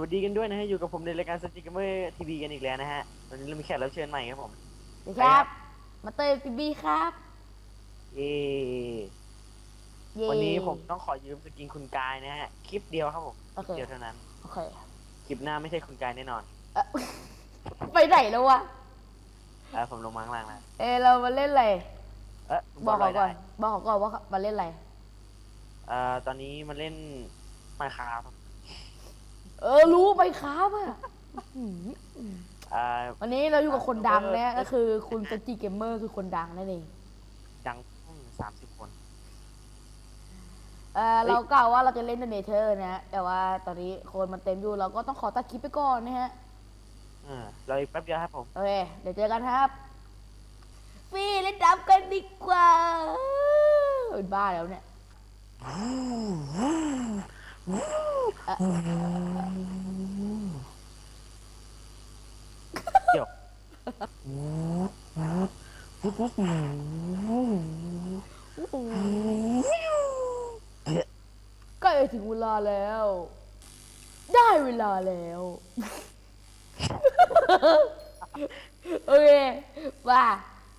วัสดีกันด้วยนะฮะ อยู่กับผมในรายการสจิกเมอร์ทีวีกันอีกแล้วนะฮะ วันนี้เรามีแขกรับเชิญใหม่ครับผม สวัสดีครับ มาเตยปีบีครับเย้เย้วันนี้ผมต้องขอยืมสกินคุณกายนะฮะ คลิปเดียวครับผมโอเคเดียวเท่านั้น โอเคคลิปหน้าไม่ใช่คุณกายแน่นอนเอ่อ ไปไหนแล้ววะ เออผมลงมาข้างล่างแล้วเออเรามาเล่นอะไร เออบอกลเขายก่อน ได้บอกเขาก่อนว่ามาเล่นอะไร เอ่อตอนนี้มันเล่นมาคาครับ เออรู้ไปครับอะอื้อหือเอ่อวันนี้เราอยู่กับคนดังนะก็คือคุณสจิเกมเมอร์คือคนดังนั่นเองดังสามสิบคนเออเฮ้ยเรากล่าวว่าเราจะเล่นเนเธอร์นะฮะแต่ว่าตอนนี้คนมันเต็มอยู่เราก็ต้องขอตัดคลิปไปก่อนนะฮะเออเราอีกแป๊บเดียวครับผมโอเคเดี๋ยวเจอกันครับฟีเล่นดับกันดีกว่าเป็นบ้าแล้วเนี่ย เดี๋ยวใกล้ถึงเวลาแล้ว ได้เวลาแล้ว โอเคว่า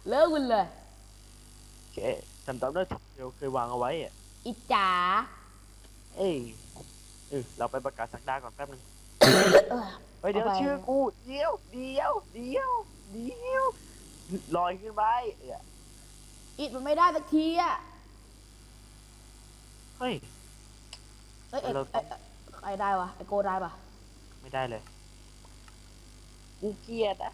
เลิกกันเลยโอเคจำตามได้เดี๋ยวเคยวางเอาไว้อะอิจ๋าเอ้ย เออเราไปประกาศสักดาก่อนแป๊บนึงเออเฮ้ยเดี๋ยวเอาไป ชื่อกูเดี๋ยวเดี๋ยวเดี๋ยวเดี๋ยวลอยขึ้นไปเอ้ยอิดมันไม่ได้สักทีอะเฮ้ย เอ้ยเอ้ยเราเอ้ยไอ้ได้วะไอโกได้ปะไม่ได้เลยกูเกลียดอะ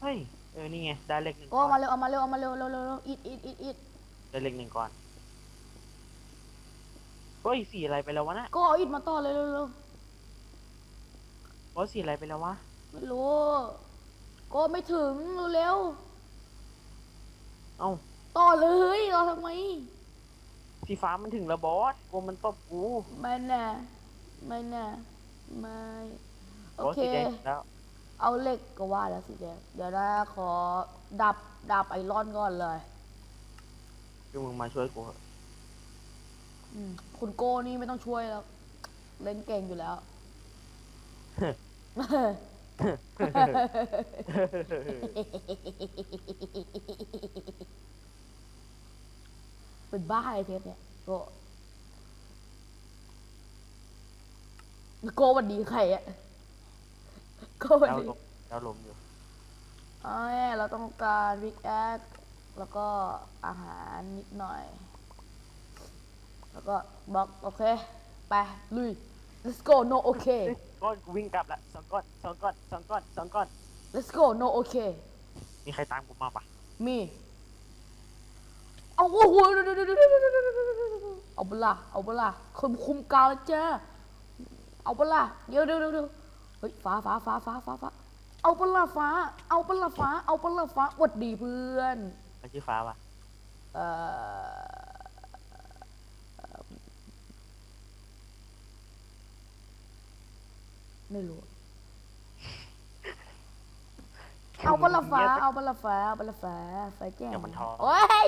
เฮ้ยเออนี่ไงได้เลขหนึ่งโกก่อเอามานเร็วเอามาเร็วเอามาเร็วเร็วเร็วเร็วอิดอิดอิดอิดได้เลขหนึ่งก่อน เฮ้ยสีอะไรไปแล้ววะน่ะโกเอาอิดมาต่อเลยเร็วเร็วว่าสีอะไรไปแล้ววะไม่รู้โกไม่ถึงเร็วเร็วเอ้าต่อเลยรอทำไมสีฟ้ามันถึงแล้วบอสกูมันตบกูไม่น่ะไม่น่ะไม่โอบอสเค สีแดงแล้ว เอาเหล็กก็ว่าแล้วสีแดงเดี๋ยวนะขอดับดับไอรอนก่อนเลย คือมึงมาช่วยกูเถอะ อืมคุณโก้นี่ไม่ต้องช่วยแล้ว เล่นเก่งอยู่แล้ว เป็นบ้าไอเทสเนี่ยโกโกวันดีใครอะโกวันเราดีลมเราลมอยู่อ๋อเนี่ยเราต้องการวิกแอคแล้วก็อาหารนิดหน่อย แล้วก็บล็อกโอเค ไป ลุย let's go no โอเคเฮ้ยก้อนกูวิ่งกลับละสองก้อนสองก้อนสองก้อนสองก้อน let's go no โอเคมีใครตามกูมาปะมีเอาโอ้โหเอาเบลาเอาเบลาคุมคุมกาวแล้วจ้าเอาเบลาเดี๋ยวเดี๋ยวเดี๋ยวเดี๋ยวเฮ้ยฟ้าฟ้าฟ้าฟ้าฟ้าฟ้าเอาเบลาฟ้า เอาเบลาฟ้า เอาเบลาฟ้าหวัดดีเพื่อนใครชื่อฟ้าปะเอ่อ ไม่รู้ เอาบลาฟ้า เอาบลาฟ้าเอาบลาฟ้าไฟแจ้งเดี๋ยวมันท้องโอ้ย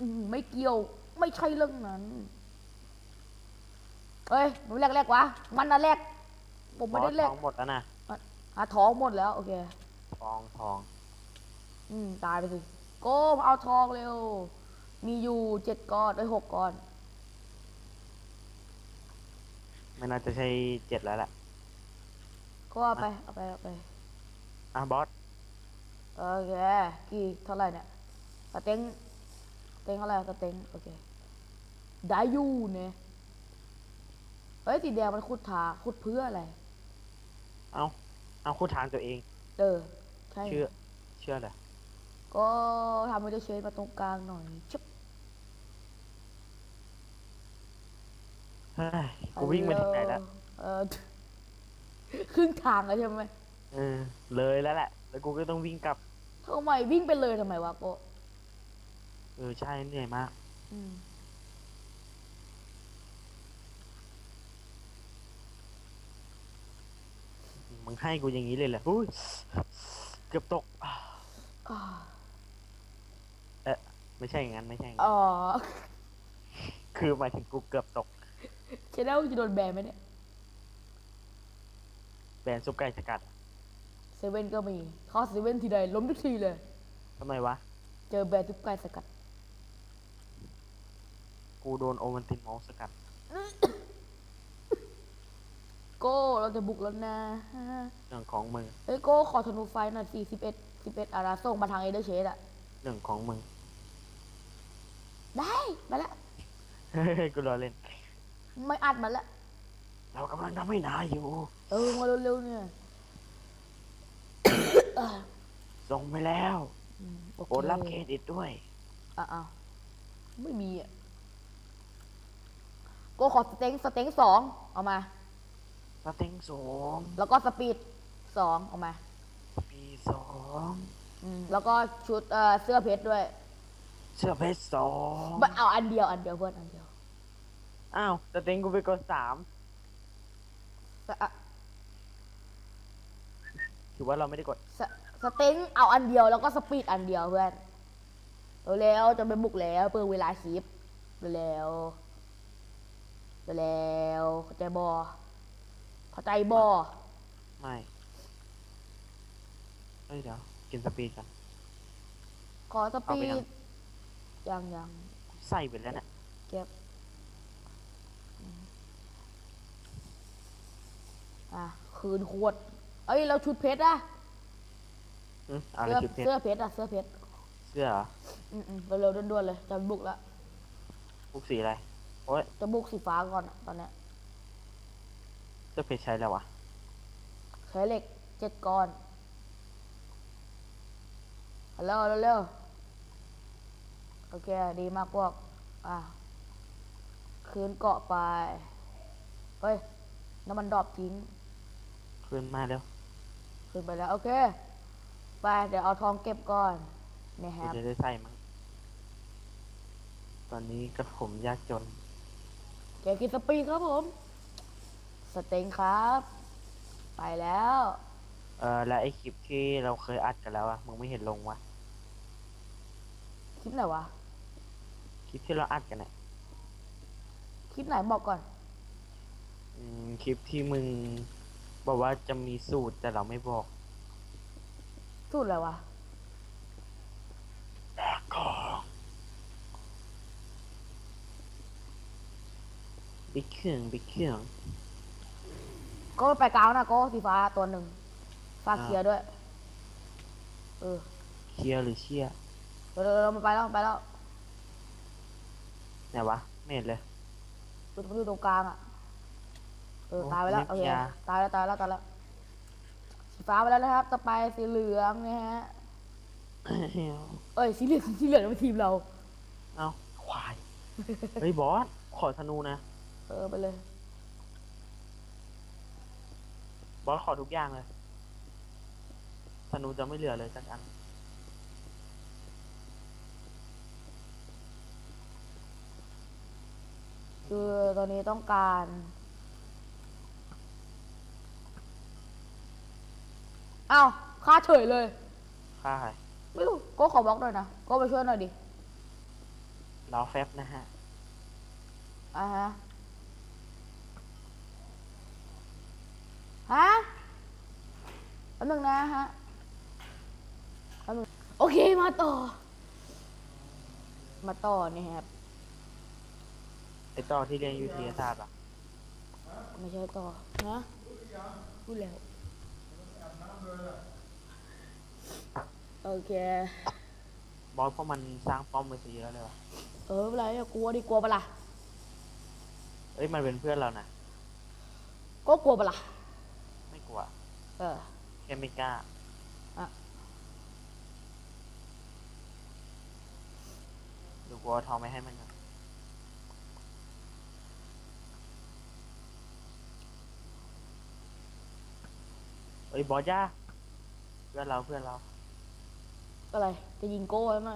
อืมไม่เกี่ยว ไม่ใช่เรื่องนั้น เฮ้ยหนูแรกแรกๆวะ มันน่ะแรก ผมไม่ได้แรกทองหมดแล้วนะหาท้องหมดแล้วโอเค ทองทอง อืมตายไปสิ โก้มาเอาทองเร็ว มีอยู่เจ็ดก้อนไอ้ยหกก้อน ไม่น่าจะใช่เจ็ดแล้วแหละ ก็เอาไปเอาไปเอาไปอะบอสโอเคกี่เท่าไหร่เนี่ยสเต็งสเต็งเท่าไหร่สเต็งโอเคได้อยู่เนี่ยเฮ้ยสีแดงมันขุดถาขุดเพื่ออะไร เอาเอาคู่ทางตัวเอง เออใช่เชื่อ เชื่อเลยก็ทำให้ได้เชนมาตรงกลางหน่อยชิบเฮ้ยกูวิ่งมาถึงไหนแล้ว เออ ครึ่งทางแล้วใช่ไหมเออเลยแล้วแหละ แล้วกูก็ต้องวิ่งกลับ ทำไมวิ่งไปเลยทำไมวะโกเออใช่เหนื่อยมาก อืมมึงให้กูอย่างนี้เลยเหรออุ้ยเกือบตกอ่าไม่ใช่อย่างนั้นไม่ใช่อย่างนั้นอ๋อคือหมายถึงกูเกือบตกเชนแล้วจะโดนแบนไหมเนี่ย แบรนด์ซุปไก่สกัดเซเว่นก็มีเข้าเซเว่นทีใดล้มทุกทีเลย ทำไมวะ เจอแบนทุกไก่สกัด กูโดนโอวันตินมอลสกัด โก้เราจะบุกแล้วนะเรื่องของมึงเฮ้ยโก้ขอธนูไฟหน่อยสี่สิบเอ็ดสิบเอ็ดอาราส่งมาทางเอเดอร์เชดอะเรื่องของมึง ได้มาแล้วเฮ้ยกูรอเล่น ไม่อัดมาแล้ว เรากำลังทำให้นายอยู่ เออมาเร็วๆเนี่ยส่งไปแล้วอืมโอเคโปรดรับเครดิตด้วย อะอะไม่มีอะโก้ขอสเต็งสเต็งสองเอามา สเต็งสองแล้วก็สปีดสองเอามาปีสองอืมแล้วก็ชุดเอ่อเสื้อเพชรด้วยเสื้อเพชรสองไม่เอาอันเดียวอันเดียวเพื่อนอันเดียว อ้าวสเต็งกูไปกดสาม สอะถือว่าเราไม่ได้กดสสเต็งเอาอันเดียวแล้วก็สปีดอันเดียวเพื่อนเร็วๆจะไปบุกแล้วเปิดเวลาคลิปเร็วๆเร็วๆเข้าใจบอเข้าใจบอไม่เฮ้ยเดี๋ยวกินสปีดกัน ขอสเอาปีไปยัง ดยังยังใส่ไปแล้วเนี่ยเก็บอืม อะคืนขวด เอ้ยเราชุดเพชรอะอืมเอาอะไรเสื้อชุดเพชรเสื้อเพชรอะเสื้อเพชรเสื้อเหรออืมอืมเร็วๆด่วนๆเลยจะบุกแล้วพวกสีอะไรโอ้ยจะบุกสีฟ้าก่อนอะตอนเนี้ยเสื้อเพชรใช้แล้ววะใช้เหล็กเจ็ดก้อนเร็วๆเร็วๆโอเคดีมากพวกอะคืนเกาะไปเฮ้ยน้ำมันดรอปทิ้ง ขึ้นมาเร็วขึ้นไปแล้วโอเคไปเดี๋ยวเอาทองเก็บก่อนนะคกูรับจะได้ใส่มั้งตอนนี้กระผมยากจน เก็บกินสปีดครับผม สเต็งครับ ไปแล้ว เออแล้วไอ้คลิปที่เราเคยอัดกันแล้วอะมึงไม่เห็นลงวะคลิปไหนวะ คลิปที่เราอัดกันเนี่ยคลิปไหนบอกก่อน อืมคลิปที่มึง บอกว่าจะมีสูตรแต่เราไม่บอกสูตรอะไรวะบิ๊กเครื่องบิ๊กเครื่องก็ไปกลางนะก็สีฟ้าตัวหนึ่งฟ้าอ่าเคลียร์ด้วย เออเคลียร์หรือเชียร์เดี๋ยวเดี๋ยวเราไปแล้วไปแล้วไหนวะไม่เห็นเลยดูดูตรงกลางอะ เออโอ้ตายไปแล้วไม่โอมีเคยาตายแล้วตายแล้วตายแล้วสีฟ้าไปแล้วนะครับ ต่อไปสีเหลืองนะฮะเอ้ยสีเหลืองสีเหลืองเป็นทีมเรา เอ้าควายเฮ้ยบอสขอธนูนะเออไปเลย บอสขอทุกอย่างเลยธนูจะไม่เหลือเลยสักอันคือตอนนี้ต้องการ อ้าวฆ่าเฉยเลย ค่าใครไม่รู้ก็ขอบล็อกหน่อยนะก็ไปช่วยหน่อยดิรอแฟบนะฮะ อ่าฮะฮะแป๊บนึงนะฮะแป๊บนึงโอเคมาต่อ มาต่อนี่ครับ ไอต่อที่เรียนยูทีศาสตร์อะ ไม่ใช่ต่อนะพูดแล้ว โอเค บอสเพราะมันสร้างป้อมไปซะเยอะเลยวะเออไม่เป็นไรอย่ากลัวดิกลัวปะล่ะเอ้ยมันเป็นเพื่อนเรานะก็กลัวปะล่ะไม่กลัวเออ แค่ไม่กล้าอะดูกลัวเอาทองไม่ให้มันนะ เอ้ยบอสย่าเพื่อนเราเพื่อนเรา อะไร จะยิงโก้ไว้ไหม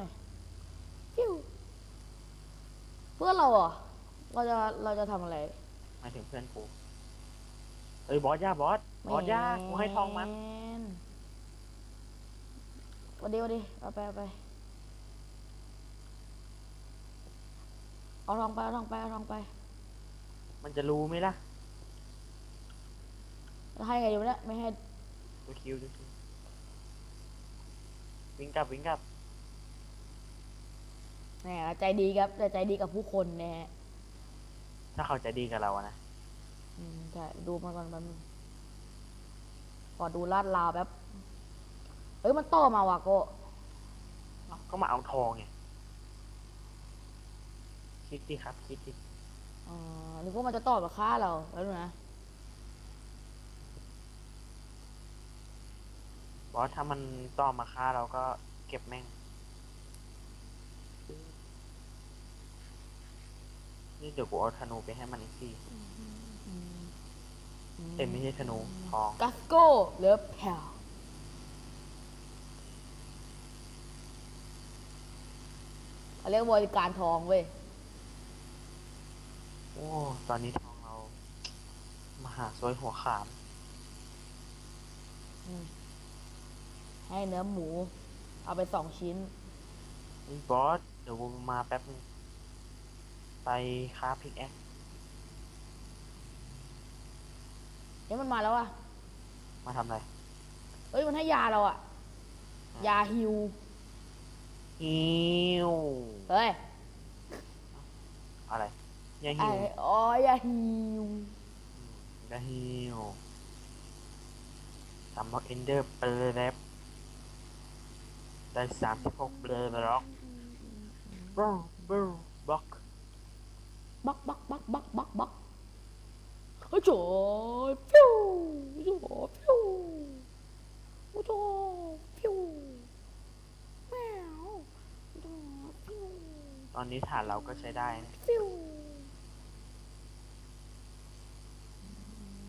ฟิวเพื่อนเราเหรอเราจะเราจะทำอะไรหมายถึงเพื่อนกูเอ้ยบอสย่าบอสบอสย่ากูให้ทองมันวันดีวันดีเอาไปเอาไปเอาทองไปเอาทองไปเอาทองไปมันจะรู้ไหมล่ะแล้วให้ไงดีวะเนี่ยไม่ให้ ดูคิวดูคิววิ่งกลับวิ่งกลับแหมใจดีครับแต่ใจดีกับผู้คนนะฮะถ้าเขาใจะดีกับเราอะนะอืมใช่ดูมาก่อนแป๊บนึงขอดูลาดลาวแป๊บเอ้ยมันโตมาว่ะโกเอ้าก็มาเอาทองไงคิดดิครับคิดดิอ่านึกว่ามันจะต่อกับค่าเราแล้วดูนะ บอสถ้ามันต่อมาฆ่าเราก็เก็บแม่ง นี่เดี๋ยวกูเอาธนูไปให้มันอีกทีเอ็มไม่ใช่ธนูทองกัสโก้เหลือแผ่วเขาเรียกบริการทองเว้ย โอ้ ตอนนี้ทองเรา มหาซวยหัวขาม ให้เนื้อหมู เอาไปสองชิ้นนี่บอส เดี๋ยวกูมาแป๊บนึงไปค้าพิกแอคเฮ้ยมันมาแล้วอะมาทำอะไรเอ้ยมันให้ยาเราอะยาฮิว ฮิวเฮ้ยอะไรยาไอ้ฮิวอ๋อยาฮิวยาฮิวสามบล็อกเอนเดอร์เปรบ ได้สามสิบหกเบลบล็อกบล็อกบล็อกบักบักบักบักบักบักโอ้โจฟิวโอ้โจฟิวโอ้โจฟิวแมวโอ้โจฟิวตอนนี้ฐานเราก็ใช้ได้นะฟิว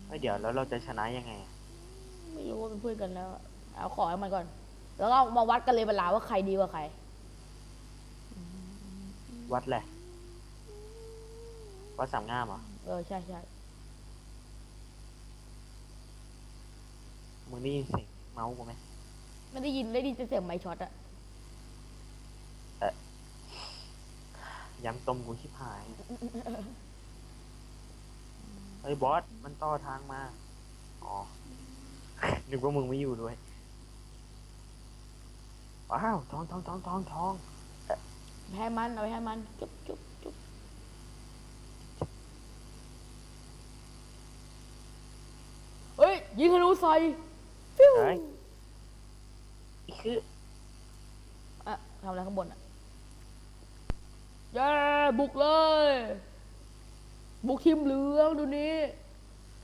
เฮ้ยเดี๋ยวแล้วเราจะชนะยังไง ไม่รู้ว่าเป็นเพื่อนกันแล้ว เอาขอให้มันก่อน แล้วก็มาวัดกันเลยเวลาว่าใครดีกว่าใคร วัดแหละวัดสามงามเหรอเออใช่ใช่มึงได้ยินเสียงเมาส์กูไหมไม่ได้ยินได้ยินแต่เสียงไมค์ช็อตอะย้ำต้มกูชิบหายเฮ้ยบอสมันต่อทางมา อ๋อ นึกว่ามึงไม่อยู่ด้วย ว้าวทองทองทองทองทองไปให้มันเอาไปให้มันจุ๊บจุ๊บจุ๊บเฮ้ยยิงธนูใส่ฟิวเฮ้ยอีกคืออะทำอะไรข้างบนอะเย้บุกเลย บุกทีมเหลืองดูนี้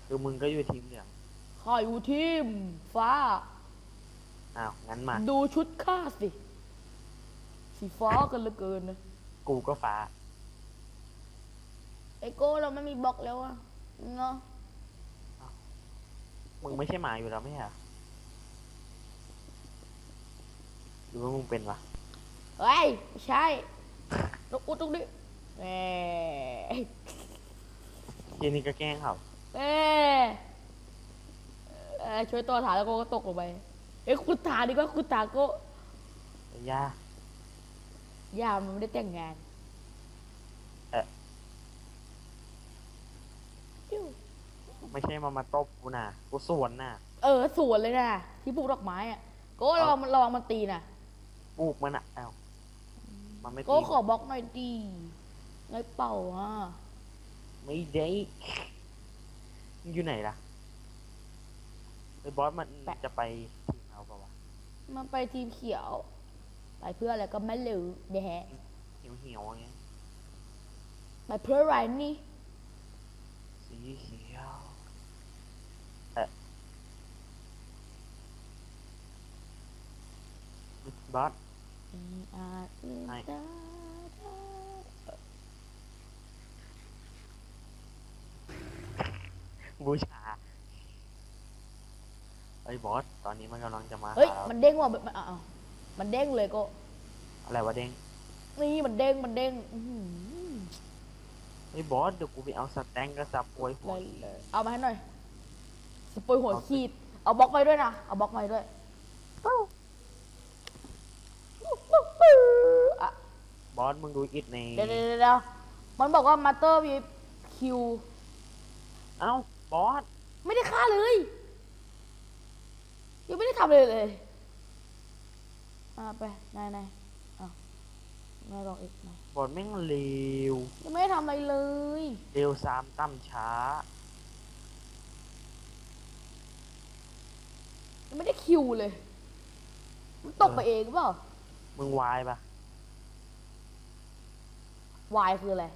คือมึงก็อยู่ทีมเหลืองข้าอยู่ทีมฟ้า อ้าวงั้นมา ดูชุดข้าสิ สีฟ้ากันเหลือเกินนะ กูก็ฟ้า ไอโก้เราไม่มีบล็อกแล้วอะเนาะมึงไม่ใช่หมาอยู่แล้วไม่ใช่เหรอหรือว่ามึงเป็นวะเฮ้ยไม่ใช่นกอุดตรงนี้แหมเยนี่ก็แกล้งเขา แหมเอ่อช่วยตัวฐานแล้วโก้ก็ตกลงไป เอ้ยคุณฐานดีกว่าคุณฐานโก็แต่ย่าย่ามันไม่ได้แต่งงานเอ๊ะปิ้วไม่ใช่มามาตบกูนะกูสวนน่ะเออสวนเลยนะที่ปลูกดอกไม้อะโก้ระวังมันระวังมันตีนะปลูกมันอะเอ้ามันไม่โก้ตีขอบล็อกหน่อยดีไงเป่าอะไม่ได้มึงอยู่ไหนล่ะไอ้บอสมันจะไปทีม มันไปทีมเขียว ไปเพื่ออะไรก็ไม่รู้แดะเหี่ยวเหี่ยวๆอย่างเงี้ยไปเพื่ออะไรนี่ สีเขียวเอ๊ะบอสอาจอื่นให้ได้บูชา ไอ้ยบอส ตอนนี้มันกำลังจะมาเฮ้ย หาเรามันเด้งว่ะมันอ้าวมันเด้งเลยก็อะไรวะเด้งนี่มันเด้ง มันเด้งอื้อหือไอ้ยบอส เดี๋ยวกูไปเอาสแตงกับสับปวยหัเลวยเลยเอามาให้หน่อยสปอยหัวขีด เอาบล็อกไว้ด้วยนะ เอาบล็อกไว้ด้วยอะบอส มึงดูอิดในเดี๋ยวเดี๋ยวเดี๋ยวมันบอกว่ามาเตอร์วีคิว เอ้า บอส ไม่ได้ฆ่าเลย ยังไม่ได้ทำเลยเลยอ่าไปนายนายอะนายลองอีกนายบอสแม่งเลวยังไม่ได้ทำอะไรเลยเลวซามต่ำช้า ยังไม่ได้คิวเลย มันตกไปเองหรือเปล่ามึงวายปะวายคืออะไร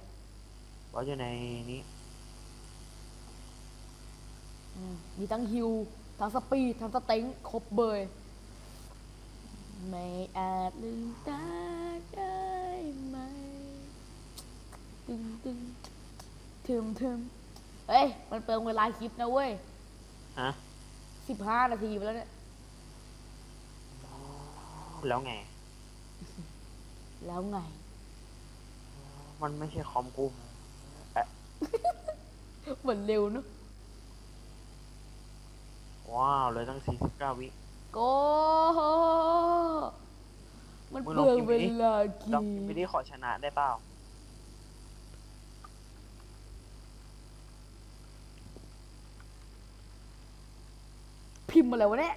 บอสอยู่ในนี้ อืมมีทั้งฮิว ทั้งสปีดทั้งสเต็งครบเบย ไม่อาจลืมตาได้ไหมตึงตึงทึมทึมเฮ้ย มันเปลืองเวลาคลิปนะเว้ยฮะสิบห้านาทีไปแล้วเนี่ย แล้วไง แล้วไง มันไม่ใช่คอมกู เหมือนเร็วเนอะ ว้าวเลยตั้ง49วิ โกมันมึงเปลองลืองพิมพ์เวดิลาคลองลิไม่ปได้ขอชนะได้เปล่า พิมพ์มาแล้ววะเนี่ย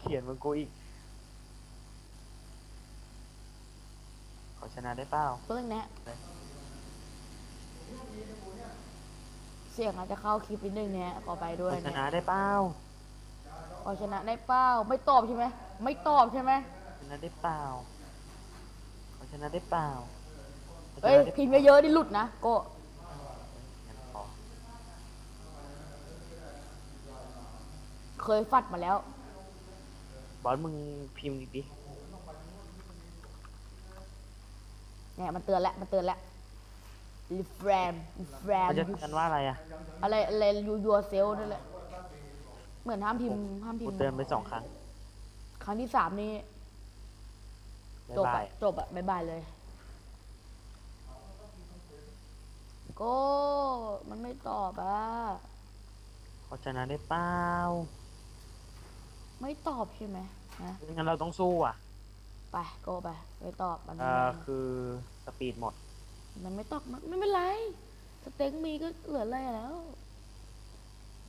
เขียนมึงกูอีก ขอชนะได้เปล่าเพิ่งแนะ เสียงอาจจะเข้าคลิปนิดนึงเนี่ยขอไปด้ขวยอชเนี่ยนะได้เปล่าขอชนะได้เปล่าไม่ตอบใช่ไหมไม่ตอบใช่ไหมชนะได้เปล่าขอชนะได้เปล่าขอชเอ้ยนะได้พิมพ์เยอะๆนี่หลุดนะโก็งั้นขอเคยฟัดมาแล้ว บอสมึงพิมพ์อีกดิ เนี่ยมันเตือนแล้วมันเตือนแล้วรีแฟรมรีแฟรมมันจะกันว่าอะไรอะอะไรอะไรยูยัวเซลนั่นแหละเหมือนห้ามพิมพ์ห้ามพิมกูพ์เตือนไปสองครั้งครั้งที่สามนี่บ๊ายจบบาอะยจบอะบายบายเลยโก็มันไม่ตอบอะขอชนะได้เปล่าไม่ตอบใช่ไหมนะ ไม่งั้นเราต้องสู้อะ ไปโก็ไปไม่ตอบมันเอ่อคือสปีดหมด มันไม่ตอบมันไม่เป็นไรสเต็กมีก็เหลืออะไรแล้ว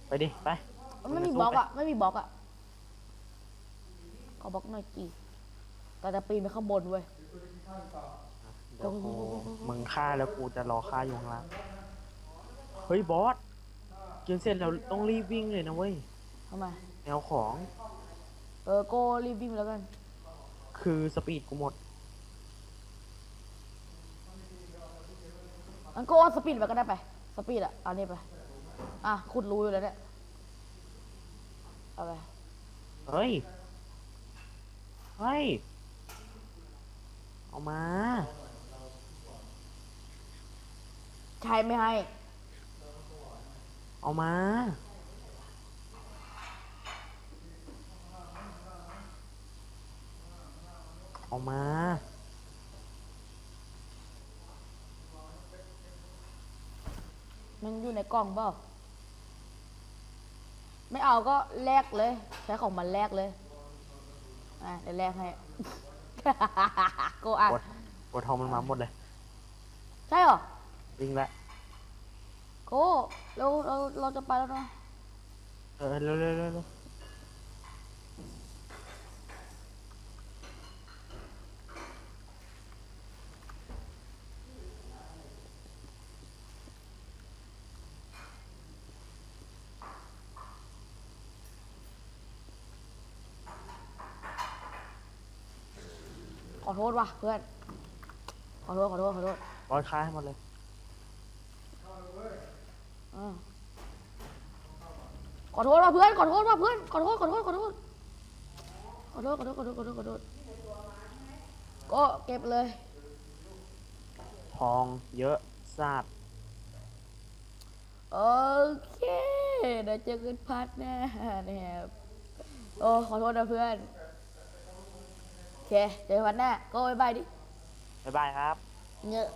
ไปดิ ไปมันไม่มึมีงบจะล็อกสู้อะไม่มีบล็อกอะขอบล็อกหน่อยจีแต่จะปีนไปข้างบนเว้ยเดี๋ยวกูมึงฆ่าแล้วกูจะรอฆ่าอยู่ข้างล่างเฮ้ยบอสกินเสร็จแล้วต้องรีบวิ่งเลยนะเว้ยทำไมแนวของ เออโก็รีบวิ่งแล้วกัน คือสปีดกูหมดอันโก็เอาสปีดไปก็ได้ไป สปีดอะเอานี่ไป อะขุดรูอยู่แล้วเนี่ย เอาไป เฮ้ย เฮ้ย เอามา ใช่ไม่ให้ เอามา เอามามันอยู่ในกล่องเปล่าไม่เอาก็แลกเลย ใช้ของมันแลกเลยอะเดี๋ยวแลกให้ โกอะกดกดทองมันมาหมดเลย ใช่เหรอวิ่งแล้วโกเราเราเราจะไปแล้วนะเออเร็วเร็วเร็ว อโทษว่ะเพื่อน ขอโทษขอโทษขอโทษบอสค้าให้หมดเลยอ่าขอโทษว่ะเพื่อน ขอโทษว่ะเพื่อน ขอโทษขอโทษขอโทษขอโทษขอโทษขอโทษขอโทษขอโทษก็เก็บเลย ทองเยอะซาดโอเคเดี๋ยวเจอกันพาร์ทหน้านะครับโอ้ขอโทษนะเพื่อนโอ เค เจอกันพาร์ทหน้าก็บ๊ายบายดิ บ๊ายบายครับ เงอะ